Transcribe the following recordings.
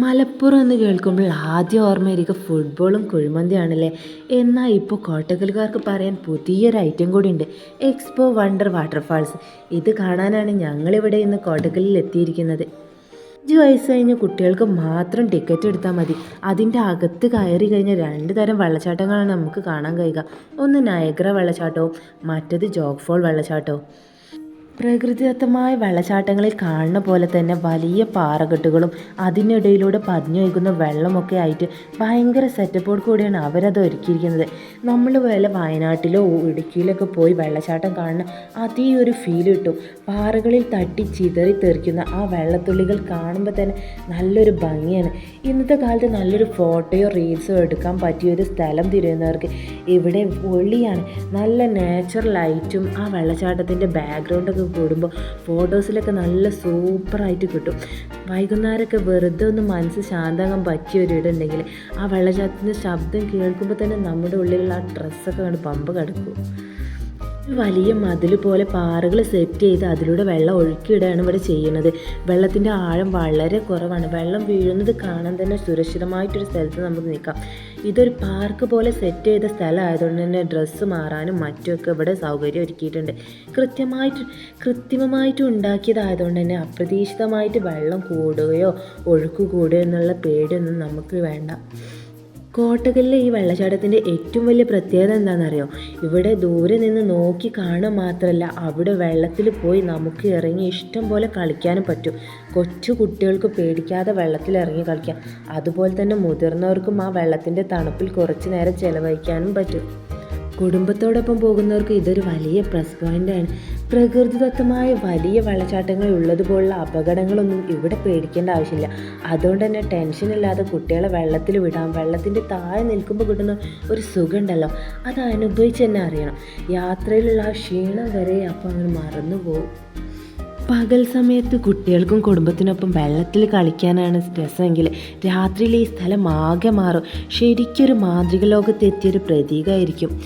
മലപ്പുറം എന്ന് കേൾക്കുമ്പോൾ ആദ്യം ഓർമ്മയിരിക്കുക ഫുട്ബോളും കുഴിമന്തിയാണല്ലേ? എന്നാൽ ഇപ്പോൾ കോട്ടക്കൽക്കാർക്ക് പറയാൻ പുതിയൊരു ഐറ്റം കൂടി ഉണ്ട്. എക്സ്പോ വണ്ടർ വാട്ടർഫാൾസ് ഇത് കാണാനാണ് ഞങ്ങളിവിടെ ഇന്ന് കോട്ടക്കലിൽ എത്തിയിരിക്കുന്നത്. അഞ്ച് വയസ്സ് കഴിഞ്ഞ കുട്ടികൾക്ക് മാത്രം ടിക്കറ്റ് എടുത്താൽ മതി. അതിന്റെ അകത്ത് കയറി കഴിഞ്ഞ രണ്ട് തരം വെള്ളച്ചാട്ടങ്ങളാണ് നമുക്ക് കാണാൻ കഴിയുക. ഒന്ന് നയഗ്ര വെള്ളച്ചാട്ടവും മറ്റത് ജോഗ്ഫോൾ വെള്ളച്ചാട്ടവും. പ്രകൃതിദത്തമായ വെള്ളച്ചാട്ടങ്ങളിൽ കാണുന്ന പോലെ തന്നെ വലിയ പാറകെട്ടുകളും അതിനിടയിലൂടെ പതിഞ്ഞൊഴുകുന്ന വെള്ളമൊക്കെ ആയിട്ട് ഭയങ്കര സെറ്റപ്പോട് കൂടിയാണ് അവരത് ഒരുക്കിയിരിക്കുന്നത്. നമ്മൾ വല്ല വയനാട്ടിലോ ഇടുക്കിയിലൊക്കെ പോയി വെള്ളച്ചാട്ടം കാണുന്ന അതേ ഒരു ഫീൽ കിട്ടും. പാറകളിൽ തട്ടി ചിതറി തെറിക്കുന്ന ആ വെള്ളത്തുള്ളികൾ കാണുമ്പോൾ തന്നെ നല്ലൊരു ഭംഗിയാണ്. ഇന്നത്തെ കാലത്ത് നല്ലൊരു ഫോട്ടോയോ റീൽസോ എടുക്കാൻ പറ്റിയ ഒരു സ്ഥലം തിരയുന്നവർക്ക് ഇവിടെ ഒളിയാണ്. നല്ല നാച്ചുറൽ ലൈറ്റും ആ വെള്ളച്ചാട്ടത്തിന്റെ ബാക്ക്ഗ്രൗണ്ടൊക്കെ കൂടുമ്പോൾ ഫോട്ടോസിലൊക്കെ നല്ല സൂപ്പറായിട്ട് കിട്ടും. വൈകുന്നേരമൊക്കെ വെറുതെ ഒന്ന് മനസ്സ് ശാന്തമാകാൻ പറ്റിയ ഒരു ഇടുണ്ടെങ്കിൽ ആ വെള്ളച്ചാട്ടത്തിന്റെ ശബ്ദം കേൾക്കുമ്പോൾ തന്നെ നമ്മുടെ ഉള്ളിലുള്ള ആ ഡ്രസ്സൊക്കെ കണ്ട് പമ്പ് കിടക്കും. വലിയ മതിൽ പോലെ പാറകൾ സെറ്റ് ചെയ്ത് അതിലൂടെ വെള്ളം ഒഴുക്കിയിടുകയാണ് ഇവിടെ ചെയ്യുന്നത്. വെള്ളത്തിന്റെ ആഴം വളരെ കുറവാണ്. വെള്ളം വീഴുന്നത് കാണാൻ തന്നെ സുരക്ഷിതമായിട്ടൊരു സ്ഥലത്ത് നമുക്ക് നിൽക്കാം. ഇതൊരു പാർക്ക് പോലെ സെറ്റ് ചെയ്ത സ്ഥലമായതുകൊണ്ട് തന്നെ ഡ്രസ്സ് മാറാനും മറ്റുമൊക്കെ ഇവിടെ സൗകര്യം ഒരുക്കിയിട്ടുണ്ട്. കൃത്യമായിട്ട് കൃത്രിമമായിട്ട് ഉണ്ടാക്കിയതായതുകൊണ്ട് തന്നെ അപ്രതീക്ഷിതമായിട്ട് വെള്ളം കൂടുകയോ ഒഴുക്ക് കൂടുകയോ എന്നുള്ള പേടിയൊന്നും നമുക്ക് വേണ്ട. കോട്ടകലിലെ ഈ വെള്ളച്ചാട്ടത്തിന്റെ ഏറ്റവും വലിയ പ്രത്യേകത എന്താണെന്നറിയോ? ഇവിടെ ദൂരെ നിന്ന് നോക്കി കാണുക മാത്രമല്ല അവിടെ വെള്ളത്തിൽ പോയി നമുക്ക് ഇറങ്ങി ഇഷ്ടം പോലെ കളിക്കാനും പറ്റും. കൊച്ചു കുട്ടികൾക്ക് പേടിക്കാതെ വെള്ളത്തിൽ ഇറങ്ങി കളിക്കാം. അതുപോലെ തന്നെ മുതിർന്നവർക്കും ആ വെള്ളത്തിന്റെ തണുപ്പിൽ കുറച്ച് നേരം ചിലവഴിക്കാനും പറ്റും. കുടുംബത്തോടൊപ്പം പോകുന്നവർക്ക് ഇതൊരു വലിയ പ്ലസ് പോയിന്റാണ് പ്രകൃതിദത്തമായ വലിയ വെള്ളച്ചാട്ടങ്ങൾ ഉള്ളതുപോലുള്ള അപകടങ്ങളൊന്നും ഇവിടെ പേടിക്കേണ്ട ആവശ്യമില്ല. അതുകൊണ്ട് തന്നെ ടെൻഷൻ ഇല്ലാതെ കുട്ടികളെ വെള്ളത്തിൽ വിടാം. വെള്ളത്തിന്റെ താഴെ നിൽക്കുമ്പോൾ കിട്ടുന്ന ഒരു സുഖമുണ്ടല്ലോ. അത് അനുഭവിച്ച് തന്നെ അറിയണം. യാത്രയിലുള്ള ആ ക്ഷീണം വരെ അപ്പോൾ അങ്ങനെ മറന്നു പോകും പകൽ സമയത്ത് കുട്ടികൾക്കും കുടുംബത്തിനൊപ്പം വെള്ളത്തിൽ കളിക്കാനാണ് രസമെങ്കിൽ രാത്രിയിൽ ഈ സ്ഥലം ആകെ മാറും. ശരിക്കൊരു മാന്ത്രിക ലോകത്തെത്തിയൊരു പ്രതീകമായിരിക്കും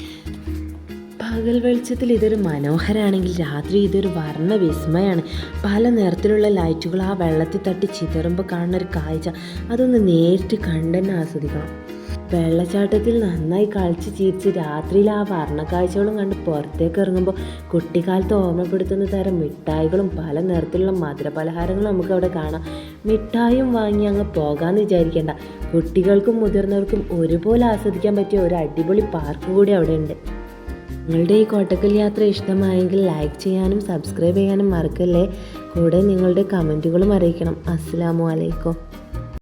പകൽ വെളിച്ചത്തിൽ ഇതൊരു മനോഹരമാണെങ്കിൽ രാത്രി ഇതൊരു വർണ വിസ്മയമാണ് പല നിറത്തിലുള്ള ലൈറ്റുകൾ ആ വെള്ളത്തിൽ തട്ടി ചിതറുമ്പോൾ കാണുന്ന ഒരു കാഴ്ച. അതൊന്ന് നേരിട്ട് കണ്ടെന്നെ ആസ്വദിക്കണം. വെള്ളച്ചാട്ടത്തിൽ നന്നായി കളിച്ച് ചിരിച്ച് രാത്രിയിൽ ആ വർണക്കാഴ്ചകളും കണ്ട് പുറത്തേക്ക് ഇറങ്ങുമ്പോൾ കുട്ടിക്കാലത്ത് ഓർമ്മപ്പെടുത്തുന്ന തരം മിഠായികളും പല നിറത്തിലുള്ള മധുരപലഹാരങ്ങളും നമുക്ക് അവിടെ കാണാം. മിഠായും വാങ്ങി അങ്ങ് പോകാമെന്ന് വിചാരിക്കേണ്ട. കുട്ടികൾക്കും മുതിർന്നവർക്കും ഒരുപോലെ ആസ്വദിക്കാൻ പറ്റിയ ഒരു അടിപൊളി പാർക്ക് കൂടി അവിടെ ഉണ്ട്. നിങ്ങളുടെ ഈ കോട്ടക്കൽ യാത്ര ഇഷ്ടമായെങ്കിൽ ലൈക്ക് ചെയ്യാനും സബ്സ്ക്രൈബ് ചെയ്യാനും മറക്കല്ലേ? കൂടെ നിങ്ങളുടെ കമന്റുകളും അറിയിക്കണം. അസ്സാമു അലൈക്കും.